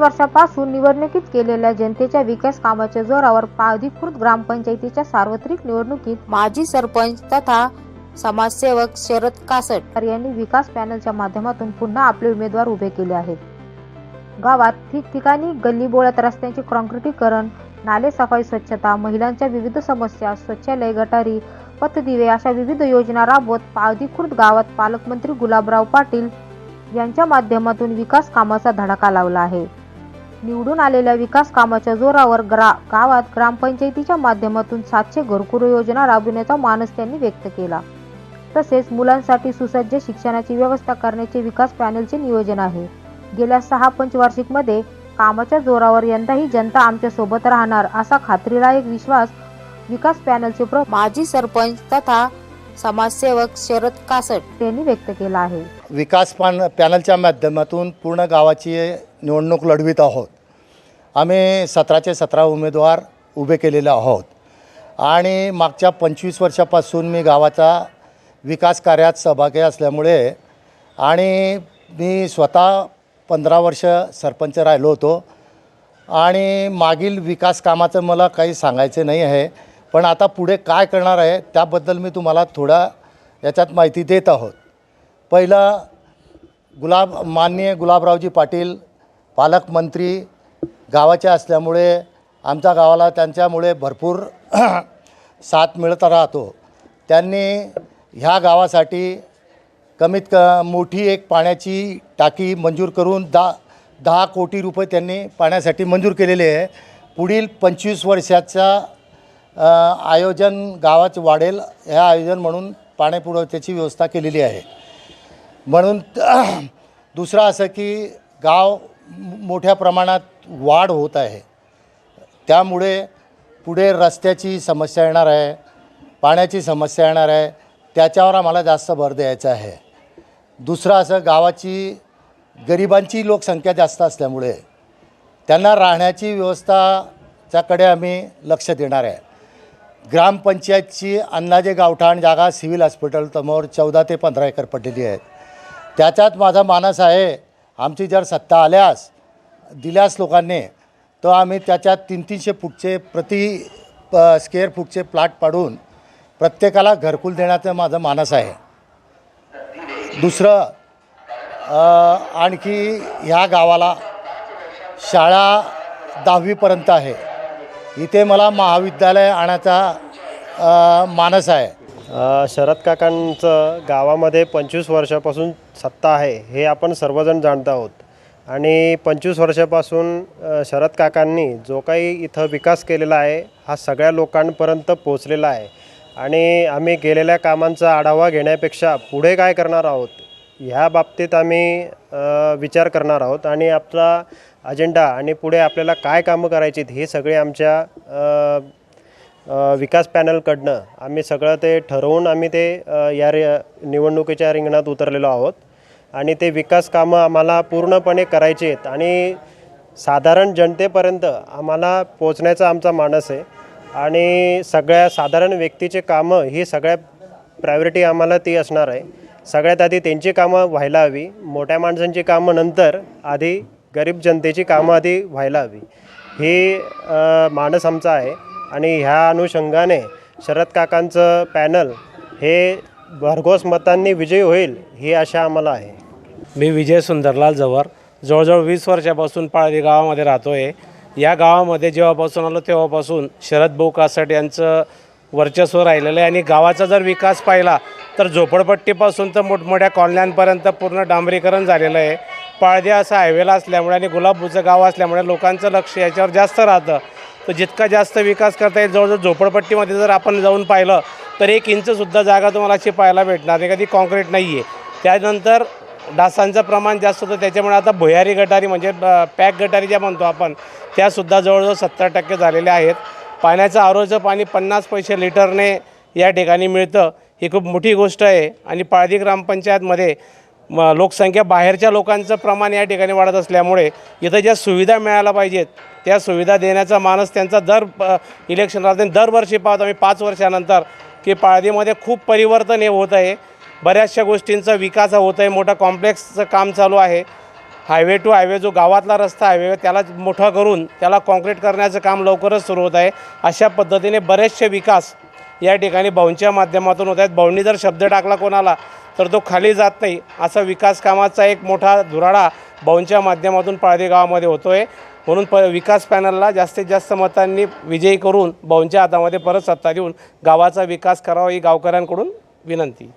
वर्षापासून निवडणुकीत केलेल्या जनतेच्या विकास कामाच्या जोरावर पावधी ग्रामपंचायतीच्या सार्वत्रिक निवडणुकीत माजी सरपंच तथा समाजसेवक शरद कासट यांनी विकास पॅनलच्या माध्यमातून पुन्हा आपले उमेदवार उभे केले आहेत. गावात ठिकठिकाणी गल्लीबोळात रस्त्यांचे कॉन्क्रिटीकरण नाले सफाई स्वच्छता महिलांच्या विविध समस्या स्वच्छालय गटारी पथदिवे अशा विविध योजना राबवत पावधी गावात पालकमंत्री गुलाबराव पाटील यांच्या माध्यमातून विकास कामाचा धडाका लावला आहे. निवडून आलेल्या विकास कामाच्या जोरावर ग्रा गावात ग्रामपंचायतीच्या माध्यमातून सातशे घरकुल योजना राबविण्याचा मानस त्यांनी व्यक्त केला. तसेच मुलांसाठी सुसज्ज शिक्षणाची व्यवस्था करण्याचे विकास पॅनलचे नियोजन आहे. गेल्या सहा पंचवार्षिकमध्ये कामाच्या जोरावर यंदाही जनता आमच्यासोबत राहणार असा खात्रीलायक विश्वास विकास पॅनलचे प्र माजी सरपंच तथा समाजसेवक शरद कासट यांनी व्यक्त केला आहे. विकास पॅनलच्या माध्यमातून पूर्ण गावाची निवडणूक लढवित आहोत. आम्ही सतराचे सतरा उमेदवार उभे केलेले आहोत. आणि मागच्या पंचवीस वर्षापासून मी गावाचा विकास कार्यात सहभागी असल्यामुळे आणि मी स्वतः पंधरा वर्ष सरपंच राहिलो होतो. आणि मागील विकास कामाचं मला काही सांगायचं नाही आहे. पण आता पुढे काय करणार आहे त्याबद्दल मी तुम्हाला थोडा याच्यात माहिती देत आहोत. पहिलं गुलाब माननीय गुलाबरावजी पाटील पालकमंत्री गावाचे असल्यामुळे आमच्या गावाला त्यांच्यामुळे भरपूर साथ मिळत राहतो. त्यांनी ह्या गावासाठी कमीत क मोठी एक पाण्याची टाकी मंजूर करून दा दहा कोटी रुपये त्यांनी पाण्यासाठी मंजूर केलेले आहे. पुढील पंचवीस वर्षाचा आयोजन गावात वाढेल ह्या आयोजन म्हणून पाण्यापुरवठ्याची व्यवस्था केलेली आहे. म्हणून दुसरं असं की गाव मोठ्या प्रमाणात वाढ होत आहे. त्यामुळे पुढे रस्त्याची समस्या येणार आहे पाण्याची समस्या येणार आहे त्याच्यावर आम्हाला जास्त भर द्यायचा आहे. दुसरं असं गावाची गरिबांची लोकसंख्या जास्त असल्यामुळे त्यांना राहण्याची व्यवस्थाच्याकडे आम्ही लक्ष देणार आहे. ग्रामपंचायतची अंदाजे गावठाण जागा सिव्हिल हॉस्पिटल समोर चौदा ते पंधरा एकर पडलेली आहेत. त्याच्यात माझा मानस आहे आमची जर सत्ता आल्यास दिल्यास लोकांनी तर आम्ही त्याच्यात तीन तीनशे फूटचे प्रति प स्क्वेअर फूटचे प्लॉट पाडून प्रत्येकाला घरकुल देण्याचं माझं मानस आहे. दुसरं आणखी ह्या गावाला शाळा दहावीपर्यंत आहे. इथे मला महाविद्यालय आणायचा मानस आहे. शरद काकांचं गावामध्ये पंचवीस वर्षापासून सत्ता आहे हे आपण सर्वजण जाणत आहोत. आणि पंचवीस वर्षापासून शरद काकांनी जो काही इथं विकास केलेला आहे हा सगळ्या लोकांपर्यंत पोचलेला आहे. आणि आम्ही केलेल्या कामांचा आढावा घेण्यापेक्षा पुढे काय करणार आहोत ह्या बाबतीत आम्ही विचार करणार आहोत. आणि आपला अजेंडा आणि पुढे आपल्याला काय कामं करायची हे सगळे आमच्या विकास पॅनलकडनं आम्ही सगळं ते ठरवून आम्ही ते या रे निवडणुकीच्या रिंगणात उतरलेलो आहोत. आणि ते विकास कामं आम्हाला पूर्णपणे करायचे आहेत आणि साधारण जनतेपर्यंत आम्हाला पोचण्याचा आमचा मानस आहे. आणि सगळ्या साधारण व्यक्तीचे कामं ही सगळ्या प्रायोरिटी आम्हाला ती असणार आहे. सगळ्यात आधी त्यांची कामं व्हायला हवी. मोठ्या माणसांची कामं नंतर आधी गरीब जनतेची कामं आधी व्हायला हवी. हे मानस आमचा आहे. आणि ह्या अनुषंगाने शरद काकांचं पॅनल हे भरघोस मतांनी विजयी होईल ही आशा आम्हाला आहे. मी विजय सुंदरलाल जवळ जवळजवळ वीस वर्षापासून पाळरी गावामध्ये राहतो आहे या गावामध्ये जेव्हापासून आलो तेव्हापासून शरद भाऊ कासट यांचं वर्चस्व राहिलेलं आहे आणि गावाचा जर विकास पाहिला तर झोपडपट्टीपासून तर मोठमोठ्या कॉलन्यांपर्यंत पूर्ण डांबरीकरण झालेलं आहे. पाळदी असा हायवेला असल्यामुळे आणि गुलाबपूरचं गाव असल्यामुळे लोकांचं लक्ष याच्यावर जास्त राहतं. तर जितका जास्त विकास करता येईल जवळजवळ झोपडपट्टीमध्ये जर आपण जाऊन पाहिलं तर एक इंचसुद्धा जागा तुम्हाला अशी पाहायला भेटणार नाही कधी कॉन्क्रीट नाही आहे त्यानंतर डासांचं प्रमाण जास्त होतं त्याच्यामुळे आता भुयारी गटारी म्हणजे पॅक गटारी ज्या म्हणतो आपण त्यासुद्धा जवळजवळ सत्तर टक्के झालेल्या आहेत. पाण्याचं आरोचं पाणी पन्नास पैसे लिटरने या ठिकाणी मिळतं. ही खूप मोठी गोष्ट आहे. आणि पाळदी ग्रामपंचायतमध्ये म लोकसंख्या बाहेरच्या लोकांचं प्रमाण या ठिकाणी वाढत असल्यामुळे इथं ज्या सुविधा मिळायला पाहिजेत त्या सुविधा देण्याचा मानस त्यांचा दर इलेक्शन राहते दरवर्षी पाहतो आम्ही पाच वर्षानंतर की पाळदीमध्ये खूप परिवर्तन हे होत आहे. बऱ्याचशा गोष्टींचा विकास होत आहे मोठा कॉम्प्लेक्सचं काम चालू आहे. हायवे टू हायवे जो गावातला रस्ता हायवे त्याला मोठा करून त्याला कॉन्क्रीट करण्याचं काम लवकरच सुरू होत आहे. अशा पद्धतीने बरेचसे विकास या ठिकाणी भाऊंच्या माध्यमातून होत आहेत. भाऊंनी जर शब्द टाकला कोणाला तर तो खाली जात नाही. असा विकास कामाचा एक मोठा धुराळा भाऊंच्या माध्यमातून पाळदे गावामध्ये होतो आहे म्हणून प विकास पॅनलला जास्तीत जास्त मतांनी विजयी करून भाऊंच्या हातामध्ये परत सत्ता देऊन गावाचा विकास करावा ही गावकऱ्यांकडून विनंती.